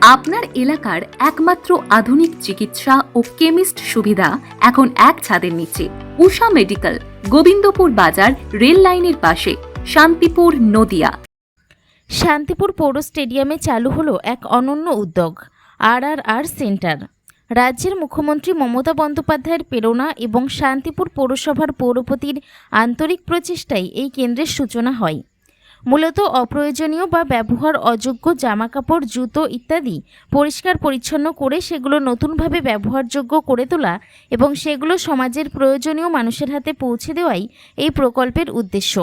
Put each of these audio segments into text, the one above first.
আপনার এলাকার একমাত্র আধুনিক চিকিৎসা ও কেমিস্ট সুবিধা এখন এক ছাদের নিচে। উষা মেডিকেল, গোবিন্দপুর বাজার, রেল লাইনের পাশে, শান্তিপুর, নদিয়া। শান্তিপুর পৌর স্টেডিয়ামে চালু হলো এক অনন্য উদ্যোগ আর আর আর সেন্টার। রাজ্যের মুখ্যমন্ত্রী মমতা বন্দ্যোপাধ্যায়ের প্রেরণা এবং শান্তিপুর পৌরসভার পৌরপতির আন্তরিক প্রচেষ্টায় এই কেন্দ্রের সূচনা হয়। মূলত অপ্রয়োজনীয় বা ব্যবহার অযোগ্য জামাকাপড়, জুতো ইত্যাদি পরিষ্কার পরিচ্ছন্ন করে সেগুলো নতুনভাবে ব্যবহারযোগ্য করে তোলা এবং সেগুলো সমাজের প্রয়োজনীয় মানুষের হাতে পৌঁছে দেওয়াই এই প্রকল্পের উদ্দেশ্য।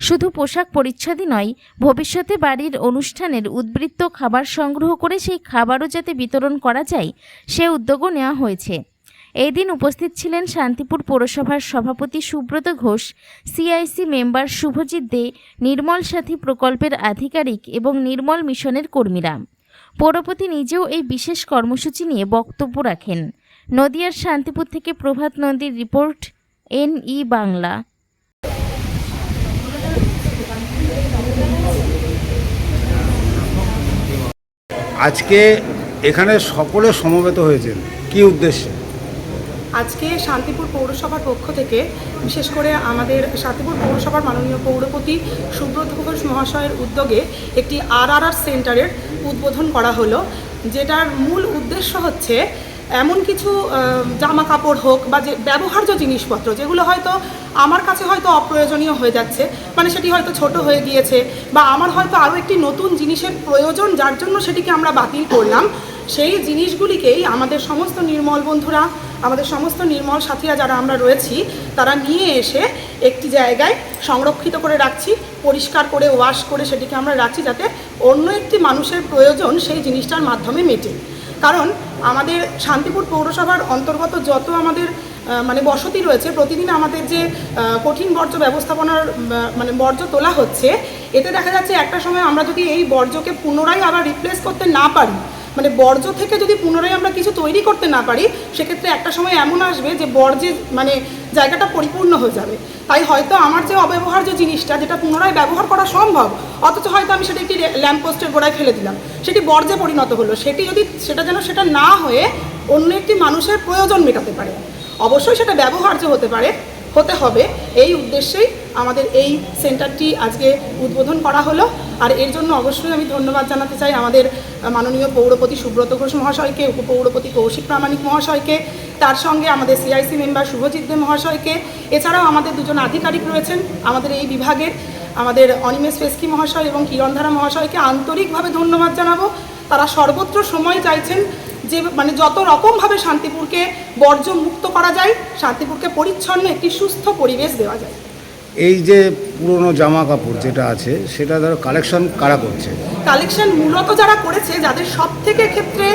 শুধু পোশাক পরিচ্ছদই নয়, ভবিষ্যতে বাড়ির অনুষ্ঠানের উদ্বৃত্ত খাবার সংগ্রহ করে সেই খাবারও যাতে বিতরণ করা যায়, সে উদ্যোগও নেওয়া হয়েছে। এই দিন উপস্থিত ছিলেন শান্তিপুর পৌরসভার সভাপতি সুব্রত ঘোষ সিআইসি মেম্বার শুভজিৎ দে, নির্মল সাথী প্রকল্পের আধিকারিক এবং নির্মল মিশনের কর্মীরা। পৌরপতি নিজেও এই বিশেষ কর্মসূচি নিয়ে বক্তব্য রাখেন। নদিয়ার শান্তিপুর থেকে প্রভাত নন্দীর রিপোর্ট এন ই বাংলা। আজকে এখানে সকলে সমবেত হয়েছেন। কি উদ্দেশ্যে? আজকে শান্তিপুর পৌরসভার পক্ষ থেকে, বিশেষ করে আমাদের শান্তিপুর পৌরসভার মাননীয় পৌরপতি সুব্রত ঘোষ মহাশয়ের উদ্যোগে একটি আর আর আর সেন্টারের উদ্বোধন করা হলো, যেটার মূল উদ্দেশ্য হচ্ছে এমন কিছু জামা কাপড় হোক বা যে ব্যবহার্য জিনিসপত্র, যেগুলো হয়তো আমার কাছে হয়তো অপ্রয়োজনীয় হয়ে যাচ্ছে মানে সেটি হয়তো ছোট হয়ে গিয়েছে, বা আমার হয়তো আরও একটি নতুন জিনিসের প্রয়োজন যার জন্য সেটিকে আমরা বাতিল করলাম, সেই জিনিসগুলিকেই আমাদের সমস্ত নির্মল বন্ধুরা আমাদের সমস্ত নির্মল সাথীরা যারা আমরা রয়েছি, তারা নিয়ে এসে একটি জায়গায় সংরক্ষিত করে রাখছি, পরিষ্কার করে ওয়াশ করে সেটিকে আমরা রাখছি যাতে অন্য একটি মানুষের প্রয়োজন সেই জিনিসটার মাধ্যমে মেটে। কারণ আমাদের শান্তিপুর পৌরসভার অন্তর্গত যত আমাদের মানে বসতি রয়েছে, প্রতিদিন আমাদের যে কঠিন বর্জ্য ব্যবস্থাপনার মানে বর্জ্য তোলা হচ্ছে, এতে দেখা যাচ্ছে একটা সময় আমরা যদি এই বর্জ্যকে পুনরায় আবার রিপ্লেস করতে না পারি মানে বর্জ্য থেকে যদি পুনরায় আমরা কিছু তৈরি করতে না পারি, সেক্ষেত্রে একটা সময় এমন আসবে যে বর্জ্যে মানে জায়গাটা পরিপূর্ণ হয়ে যাবে। তাই হয়তো আমার যে অব্যবহার্য জিনিসটা যেটা পুনরায় ব্যবহার করা সম্ভব, অথচ হয়তো আমি সেটা একটি ল্যাম্পপোস্টের গোড়ায় ফেলে দিলাম। সেটি বর্জ্যে পরিণত হলো। সেটি যদি সেটা যেন সেটা না হয়ে অন্য একটি মানুষের প্রয়োজন মেটাতে পারে। অবশ্যই সেটা ব্যবহার্য হতে পারে, হতে হবে। এই উদ্দেশ্যেই আমাদের এই সেন্টারটি আজকে উদ্বোধন করা হলো। আর এর জন্য অবশ্যই আমি ধন্যবাদ জানাতে চাই আমাদের মাননীয় পৌরপতি সুব্রত ঘোষ মহাশয়কে, উপপৌরপতি কৌশিক প্রামাণিক মহাশয়কে, তার সঙ্গে আমাদের সিআইসি মেম্বার শুভজিৎ দে মহাশয়কে। এছাড়াও আমাদের দুজন আধিকারিক রয়েছেন আমাদের এই বিভাগের আমাদের অনিমেষ ফেস্কি মহাশয় এবং কিরণধারা মহাশয়কে আন্তরিকভাবে ধন্যবাদ জানাব। তারা সর্বত্র সময় চাইছেন যে মানে যত রকমভাবে শান্তিপুরকে বর্জ্য মুক্ত করা যায়, শান্তিপুরকে পরিচ্ছন্ন একটি সুস্থ পরিবেশ দেওয়া যায়। এই যে পুরনো জামা কাপড় যেটা আছে, সেটা ধরো কালেকশন কারা করছে? কালেকশন মূলত যারা করেছে, যাদের সব থেকে ক্ষেত্রে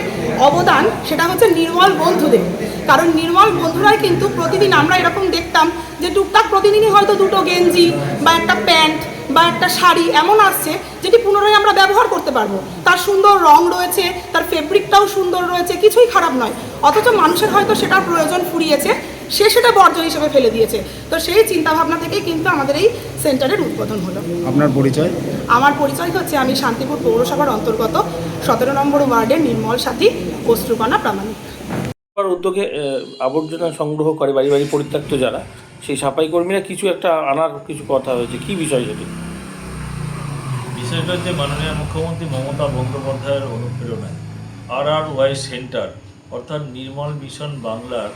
অবদান সেটা হচ্ছে নির্মল বন্ধুদের। কারণ নির্মল বন্ধুরাই কিন্তু প্রতিদিন আমরা এরকম দেখতাম যে টুকটাক প্রতিদিনই হয়তো দুটো গেঞ্জি বা একটা প্যান্ট বা একটা শাড়ি এমন আসছে যেটি পুনরায় আমরা ব্যবহার করতে পারব। তার সুন্দর রং রয়েছে, তার ফেব্রিকটাও সুন্দর রয়েছে, কিছুই খারাপ নয়। অথচ মানুষের হয়তো সেটার প্রয়োজন ফুরিয়েছে। সে সেটা বর্জ্য হিসেবে ফেলে দিয়েছে। তো সেই চিন্তাভাবনা থেকেই কিন্তু আমাদের এই সেন্টারের উদ্বোধন হলো। আপনার পরিচয়? আমার পরিচয় হচ্ছে আমি শান্তিপুর পৌরসভার অন্তর্গত সতেরো নম্বর ওয়ার্ডের নির্মল সাথী অশ্রুকণা প্রামাণিক। উদ্যোগে আবর্জনা সংগ্রহ করে বাড়ি বাড়ি পরিত্যক্ত যারা সেই সাফাই কর্মীরা কিছু একটা আনার কিছু কথা হয়েছে। কি বিষয় সেটি? বিষয়টা হচ্ছে মাননীয় মুখ্যমন্ত্রী মমতা বন্দ্যোপাধ্যায়ের অনুপ্রেরণায়। আর আর ওয়াই সেন্টার অর্থাৎ নির্মল মিশন বাংলার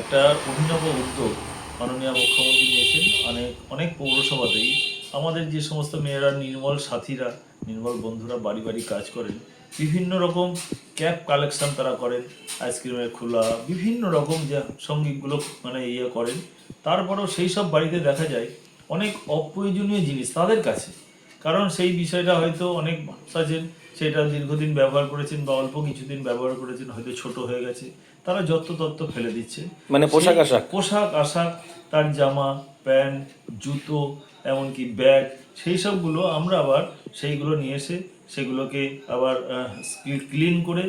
একটা অভিনব উদ্যোগ মাননীয় মুখ্যমন্ত্রী নিয়েছেন অনেক অনেক পৌরসভাতেই আমাদের যে সমস্ত মেয়েরা, নির্মল সাথীরা, নির্মল বন্ধুরা বাড়ি বাড়ি কাজ করেন, বিভিন্ন রকম ক্যাপ কালেকশন তারা করেন, আইসক্রিমের খোলা, বিভিন্ন রকম যে সঙ্গীতগুলো মানে ইয়ে করেন। তারপরেও সেই সব বাড়িতে দেখা যায় অনেক অপ্রয়োজনীয় জিনিস তাদের কাছে। কারণ সেই বিষয়টা হয়তো অনেক মানুষ আছেন সেটা দীর্ঘদিন ব্যবহার করেছেন বা অল্প কিছুদিন ব্যবহার করেছেন হয়তো ছোট হয়ে গেছে। তারা যত্র তত্ত্ব ফেলে দিচ্ছে। মানে পোশাক আশাক? পোশাক আশাক তার জামা প্যান্ট জুতো এমনকি ব্যাগ সেই সবগুলো আমরা আবার সেইগুলো নিয়ে এসে সেগুলোকে আবার ক্লিন করে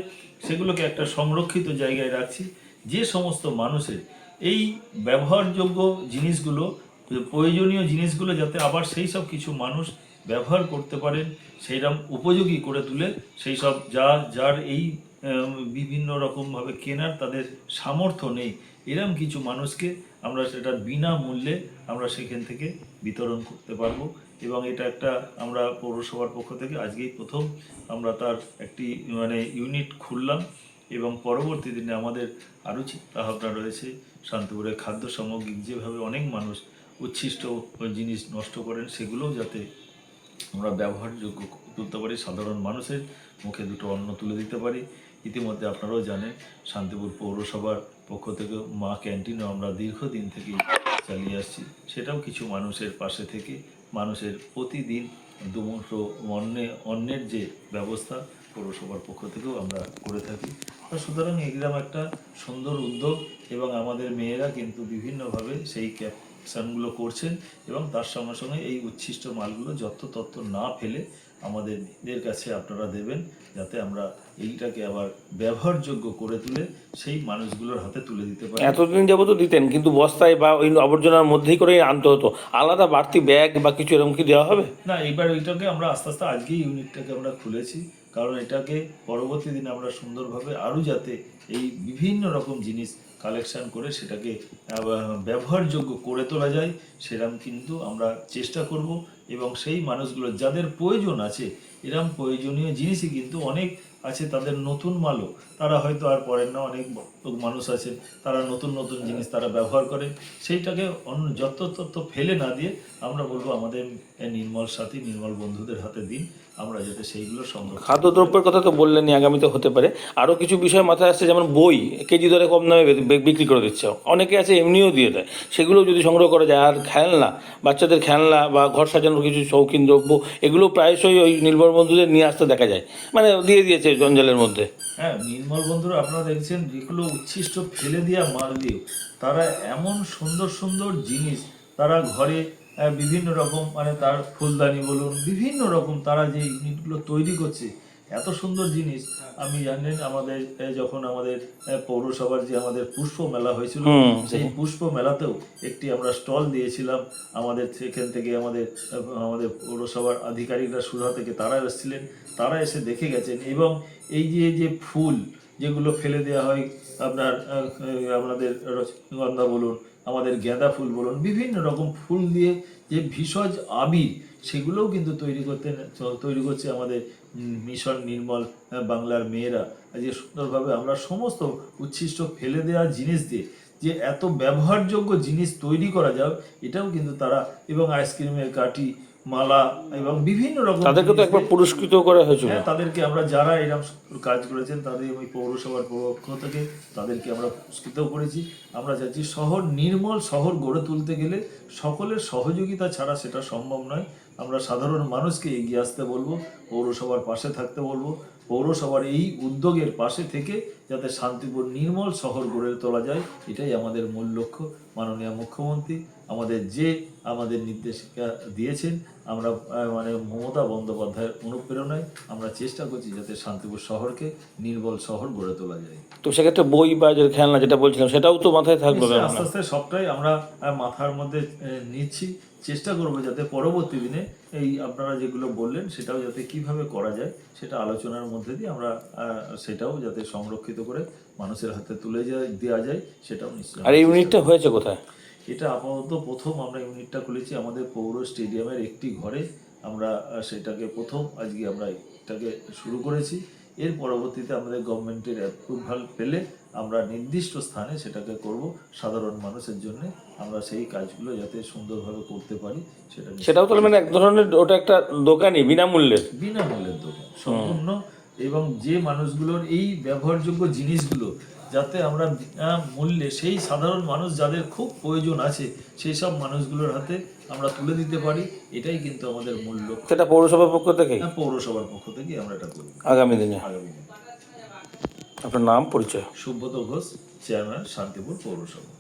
সেগুলোকে একটা সংরক্ষিত জায়গায় রাখছি। যে সমস্ত মানুষের এই ব্যবহারযোগ্য জিনিসগুলো প্রয়োজনীয় জিনিসগুলো যাতে আবার সেই সব কিছু মানুষ ব্যবহার করতে পারেন সেইরকম উপযোগী করে তুলে সেই সব যা, যার এই বিভিন্ন রকমভাবে কেনার তাদের সামর্থ্য নেই, এরম কিছু মানুষকে আমরা সেটা বিনামূল্যে আমরা সেখান থেকে বিতরণ করতে পারব। এবং এটা একটা আমরা পৌরসভার পক্ষ থেকে আজকেই প্রথম আমরা তার একটি মানে ইউনিট খুললাম এবং পরবর্তী দিনে আমাদের আরও চিন্তাভাবনা রয়েছে। শান্তিপুরের খাদ্য সামগ্রিক যেভাবে অনেক মানুষ উচ্ছিষ্ট জিনিস নষ্ট করেন, সেগুলোও যাতে আমরা ব্যবহারযোগ্য তুলতে পারি সাধারণ মানুষের মুখে দুটো অন্ন তুলে দিতে পারি। ইতিমধ্যে আপনারাও জানেন, শান্তিপুর পৌরসভার পক্ষ থেকে মা ক্যান্টিনও আমরা দীর্ঘদিন থেকেই চালিয়ে আসছি। সেটাও কিছু মানুষের পাশে থেকে, মানুষের প্রতিদিন দুমুঠো অন্নে অন্যের যে ব্যবস্থা পৌরসভার পক্ষ থেকেও আমরা করে থাকি। সুতরাং এগুলাম একটা সুন্দর উদ্যোগ এবং আমাদের মেয়েরা কিন্তু বিভিন্নভাবে সেই ক্যাপশনগুলো করছেন এবং তার সঙ্গে সঙ্গে এই উচ্ছিষ্ট মালগুলো যত্রতত্ত্ব না ফেলে আমাদের কাছে আপনারা দেবেন যাতে আমরা এইটাকে আবার ব্যবহারযোগ্য করে তুলে সেই মানুষগুলোর হাতে তুলে দিতে পারি। এতদিন যাবত দিতেন কিন্তু বস্তায় বা ওই আবর্জনার মধ্যেই করে আনতে হতো। আলাদা বাড়তি ব্যাগ বা কিছু এরকম কি দেওয়া হবে? না এবার ওইটাকে আমরা আস্তে আস্তে আজকেই ইউনিটটাকে আমরা খুলেছি কারণ এটাকে পরবর্তী দিনে আমরা সুন্দরভাবে আরও যাতে এই বিভিন্ন রকম জিনিস কালেকশন করে সেটাকে ব্যবহারযোগ্য করে তোলা যায় সেরকম কিন্তু আমরা চেষ্টা করব এবং সেই মানুষগুলো যাদের প্রয়োজন আছে, এরম প্রয়োজনীয় জিনিসই কিন্তু অনেক আছে তাদের নতুন মালও তারা হয়তো আর পড়েন না অনেক মানুষ আছে তারা নতুন নতুন জিনিস তারা ব্যবহার করে। সেইটাকে অন্য যত তত ফেলে না দিয়ে আমরা বলব আমাদের নির্মল সাথী নির্মল বন্ধুদের হাতে দিন আমরা যাতে সেইগুলো সংরক্ষণ খাদ্যদ্রব্যের কথা তো বললেনই আগামীতে হতে পারে। আরও কিছু বিষয় মাথায় আসছে যেমন বই কেজি দরে কম দামে বিক্রি করে দিচ্ছে। অনেকে আছে এমনিও দিয়ে দেয়। সেগুলো যদি সংগ্রহ করা যায় আর খেলনা বাচ্চাদের খেলনা বা ঘর সাজানোর কিছু শৌখিন দ্রব্য এগুলো প্রায়শই ওই নির্ভর বন্ধুদের নিয়ে আসতে দেখা যায়। মানে দিয়ে দিয়েছে জঞ্জালের মধ্যে। হ্যাঁ নির্মল বন্ধুরা, আপনারা দেখছেন যেগুলো উচ্ছিষ্ট ফেলে দেওয়া মার দিয়ে তারা এমন সুন্দর সুন্দর জিনিস, তারা ঘরে বিভিন্ন রকম মানে তার ফুলদানি বলুন, বিভিন্ন রকম তারা যে ইউনিটগুলো তৈরি করছে এত সুন্দর জিনিস। আমি জানেন আমাদের যখন আমাদের পৌরসভার যে আমাদের পুষ্প মেলা হয়েছিল সেই পুষ্প মেলাতেও একটি আমরা স্টল দিয়েছিলাম। আমাদের সেখান থেকে আমাদের আমাদের পৌরসভার আধিকারিকরা সুধা থেকে তারা এসেছিলেন। তারা এসে দেখে গেছেন এবং এই যে যে ফুল যেগুলো ফেলে দেওয়া হয় আপনার আপনাদের রজনীগন্ধা বলুন, আমাদের গাঁদা ফুল বলুন, বিভিন্ন রকম ফুল দিয়ে যে ভেষজ আবির, সেগুলোও কিন্তু তৈরি করতে তৈরি করছে আমাদের মিশন নির্মল বাংলার মেয়েরা। যে সুন্দরভাবে আমরা সমস্ত উচ্ছিষ্ট ফেলে দেওয়া জিনিস দিয়ে যে এত ব্যবহারযোগ্য জিনিস তৈরি করা যাবে এটাও কিন্তু তারা, এবং আইসক্রিমের কাঠি মালা এবং বিভিন্ন রকম তাদেরকে তো একবার পুরস্কৃত করা হয়েছিল। হ্যাঁ তাদেরকে আমরা যারা এরকম কাজ করেছেন তাদের ওই পৌরসভার পক্ষ থেকে তাদেরকে আমরা পুরস্কৃত করেছি। আমরা চাচ্ছি শহর নির্মল শহর গড়ে তুলতে গেলে সকলের সহযোগিতা ছাড়া সেটা সম্ভব নয়। আমরা সাধারণ মানুষকে এগিয়ে আসতে বলব পৌরসভার পাশে থাকতে বলব। পৌরসভার এই উদ্যোগের পাশে থেকে যাতে শান্তিপুর নির্মল শহর গড়ে তোলা যায় এটাই আমাদের মূল লক্ষ্য। মাননীয় মুখ্যমন্ত্রী আমাদের যে আমাদের নির্দেশিকা দিয়েছেন আমরা মানে মমতা বন্দ্যোপাধ্যায়ের অনুপ্রেরণায় আমরা চেষ্টা করছি যাতে শান্তিপুর শহরকে নির্মল শহর গড়ে তোলা যায়। তো সেক্ষেত্রে বই বা যে খেলনা যেটা বলছিলাম সেটাও তো মাথায় থাকবে আস্তে আস্তে সবটাই আমরা মাথার মধ্যে নিচ্ছি। চেষ্টা করব যাতে পরবর্তী দিনে এই আপনারা যেগুলো বললেন সেটাও যাতে কীভাবে করা যায় সেটা আলোচনার মধ্যে দিয়ে আমরা সেটাও যাতে সংরক্ষিত করে মানুষের হাতে তুলে যায় দেওয়া যায় সেটাও নিশ্চয় আর এই ইউনিটটা হয়েছে কোথায়? এটা আপাতত প্রথম আমরা ইউনিটটা খুলেছি আমাদের পৌর স্টেডিয়ামের একটি ঘরে। আমরা সেটাকে প্রথম আজকে আমরা এটাকে শুরু করেছি। এর পরবর্তীতে আমাদের গভর্নমেন্টের অ্যাপ্রুভাল পেলে আমরা নির্দিষ্ট স্থানে সেটাকে করব সাধারণ মানুষের জন্য। আমরা সেই কাজগুলো যাতে সুন্দরভাবে করতে পারি সেটা সেটাও তাহলে মানে এক ধরনের ওটা একটা দোকানই বিনামূল্যের। বিনামূল্যের দোকান সম্পূর্ণ। এবং যে মানুষগুলোর এই ব্যবহারযোগ্য জিনিসগুলো যাতে আমরা বিনা মূল্যে সেই সাধারণ মানুষ যাদের খুব প্রয়োজন আছে সেই সব মানুষগুলোর হাতে আমরা তুলে দিতে পারি। এটাই কিন্তু আমাদের মূল লক্ষ্য। সেটা পৌরসভার পক্ষ থেকে? হ্যাঁ, পৌরসভার পক্ষ থেকে আমরা এটা করব। আগামী দিনে? আগামী দিনে। আপনার নাম পরিচয়? সুব্রত ঘোষ চেয়ারম্যান শান্তিপুর পৌরসভা।